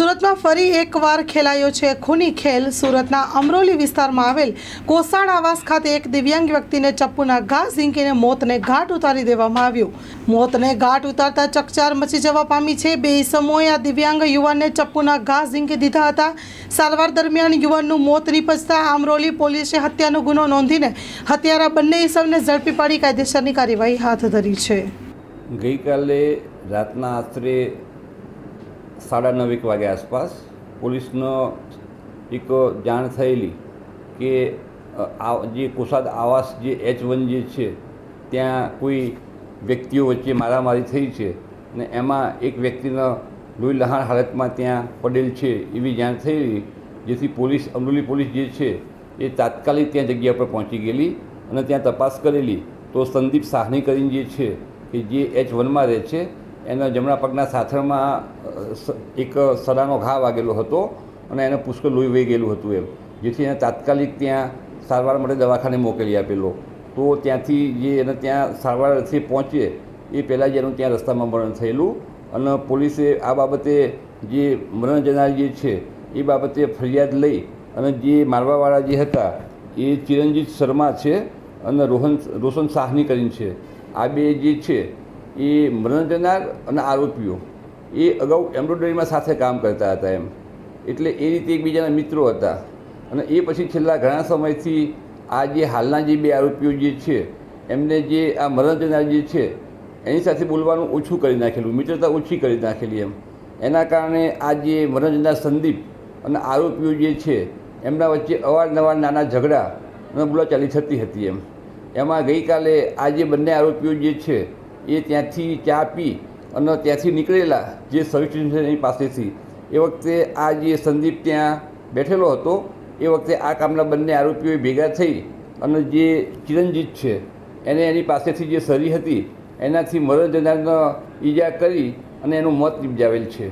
સુરતમાં ફરી એકવાર ખેલાયો છે ખૂની ખેલ. સુરતના અમરોલી વિસ્તારમાં આવેલ કોસાણ આવાસ ખાતે એક દિવ્યાંગ વ્યક્તિને ચપ્પુના ઘા ઝીંકીને મોતને ઘાટ ઉતારી દેવામાં આવ્યું. મોતને ઘાટ ઉતારતા ચકચાર મચી જવા પામી છે. બે ઇસમોએ આ દિવ્યાંગ યુવાનને ચપ્પુના ઘા ઝીંકી દીધા હતા. સારવાર દરમિયાન યુવાનનું મોત નીપજતા અમરોલી પોલીસે હત્યાનો ગુનો નોંધીને હત્યારા બંને ઇસમને ઝડપી પાડી કાયદેસરની કાર્યવાહી હાથ ધરી છે. ગઈકાલે રાતના આશરે સાડા નવ એક વાગ્યા આસપાસ પોલીસનો એક જાણ થયેલી કે આ જે કોસાદ આવાસ જે એચ વન જે છે, ત્યાં કોઈ વ્યક્તિઓ વચ્ચે મારામારી થઈ છે અને એમાં એક વ્યક્તિનો લોહી લહાણ હાલતમાં ત્યાં પડેલ છે એવી જાણ થયેલી, જેથી પોલીસ, અમરોલી પોલીસ જે છે એ તાત્કાલિક ત્યાં જગ્યા પર પહોંચી ગયેલી અને ત્યાં તપાસ કરેલી. તો સંદીપ સાહની કરીને જે છે કે જે એચ વનમાં રહે છે એના જમણા પગના સાથળમાં એક સડાનો ઘા વાગેલો હતો અને એને પુષ્કળ લોહી વહી ગયેલું હતું એમ, જેથી એને તાત્કાલિક ત્યાં સારવાર માટે દવાખાને મોકલી આપેલો. તો ત્યાંથી જે એને ત્યાં સારવાર અર્થે પહોંચે, એ પહેલાં જ એનું ત્યાં રસ્તામાં મરણ થયેલું અને પોલીસે આ બાબતે જે મરણ જનાર જે છે, એ બાબતે ફરિયાદ લઈ અને જે મારવાવાળા જે હતા, એ ચિરંજીત શર્મા છે અને રોહન, રોશન સાહની કરીને છે. આ બે જે છે એ મરણ જનાર અને આરોપીઓ, એ અગાઉ એમ્બ્રોઇડરીમાં સાથે કામ કરતા હતા એમ. એટલે એ રીતે એકબીજાના મિત્રો હતા. અને એ પછી છેલ્લા ઘણા સમયથી આ જે હાલના જે બે આરોપીઓ જે છે, એમને જે આ મરણ જનાર જે છે, એની સાથે બોલવાનું ઓછું કરી નાખેલું, મિત્રતા ઓછી કરી નાખેલી એમ. એના કારણે આ જે મરણ જનાર સંદીપ અને આરોપીઓ જે છે, એમના વચ્ચે અવારનવાર નાના ઝઘડા અને બોલાચાલી થતી હતી એમ. એમાં ગઈકાલે આ જે બંને આરોપીઓ જે છે એ ત્યાંથી ચા પી અને ત્યાંથી નીકળેલા જે સર્વિસ સ્ટેશન એની પાસેથી. એ વખતે આ જે સંદીપ ત્યાં બેઠેલો હતો, એ વખતે આ કામના બંને આરોપીઓ ભેગા થઈ અને જે ચિરંજીત છે, એને એની પાસેથી જે સરી હતી, એનાથી મરણ ઈજા કરી અને એનું મોત નિપજાવેલ છે.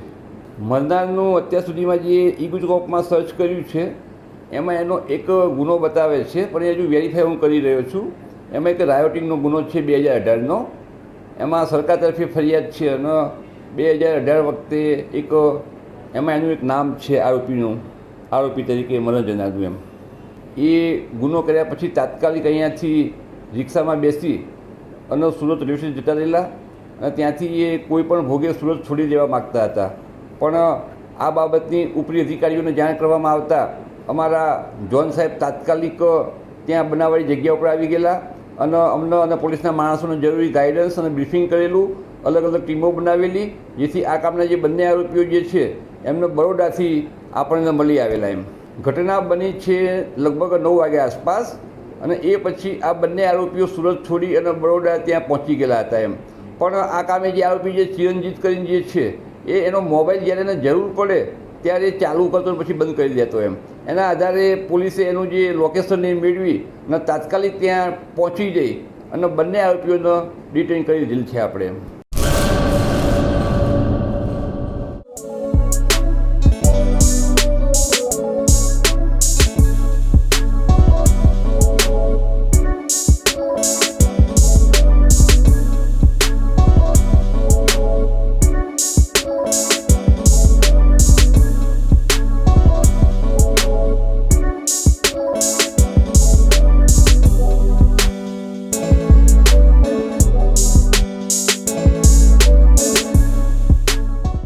મરનારનું અત્યાર સુધીમાં જે ઇગુજકોપમાં સર્ચ કર્યું છે, એમાં એનો એક ગુનો બતાવે છે, પણ એ હજુ વેરીફાઈ હું કરી રહ્યો છું. એમાં એક રાયોટિંગનો ગુનો છે બે હજાર અઢારનો. એમાં સરકાર તરફે ફરિયાદ છે અને બે હજાર અઢાર વખતે એક, એમાં એનું એક નામ છે આરોપીનું, આરોપી તરીકે મરણ જનારનું એમ. એ ગુનો કર્યા પછી તાત્કાલિક અહીંયાથી રિક્ષામાં બેસી અને સુરત રેલવે સ્ટેશન જતા રહેલા અને ત્યાંથી એ કોઈ પણ ભોગે સુરત છોડી દેવા માગતા હતા. પણ આ બાબતની ઉપરી અધિકારીઓને જાણ કરવામાં આવતા અમારા જોન સાહેબ તાત્કાલિક ત્યાં બનાવવાની જગ્યા ઉપર આવી ગયેલા અને અમને અને પોલીસના માણસોને જરૂરી ગાઈડન્સ અને બ્રીફિંગ કરેલું, અલગ અલગ ટીમો બનાવેલી, જેથી આ કામના જે બંને આરોપીઓ જે છે, એમને બરોડાથી આપણને મળી આવેલા એમ. ઘટના બની છે લગભગ નવ વાગ્યા આસપાસ અને એ પછી આ બંને આરોપીઓ સુરત છોડી અને બરોડા ત્યાં પહોંચી ગયેલા હતા એમ. પણ આ કામે જે આરોપી જે ચિરંજીત કરીને જે છે, એ એનો મોબાઈલ જ્યારે એને જરૂર પડે ત્યારે ચાલુ કરતો પછી બંધ કરી દેતો એમ. એના આધારે પોલીસે એનું જે લોકેશન એ મેળવી અને તાત્કાલિક ત્યાં પહોંચી જઈ અને બંને આરોપીઓને ડિટેન કરી દીધેલ છે આપણે. એમ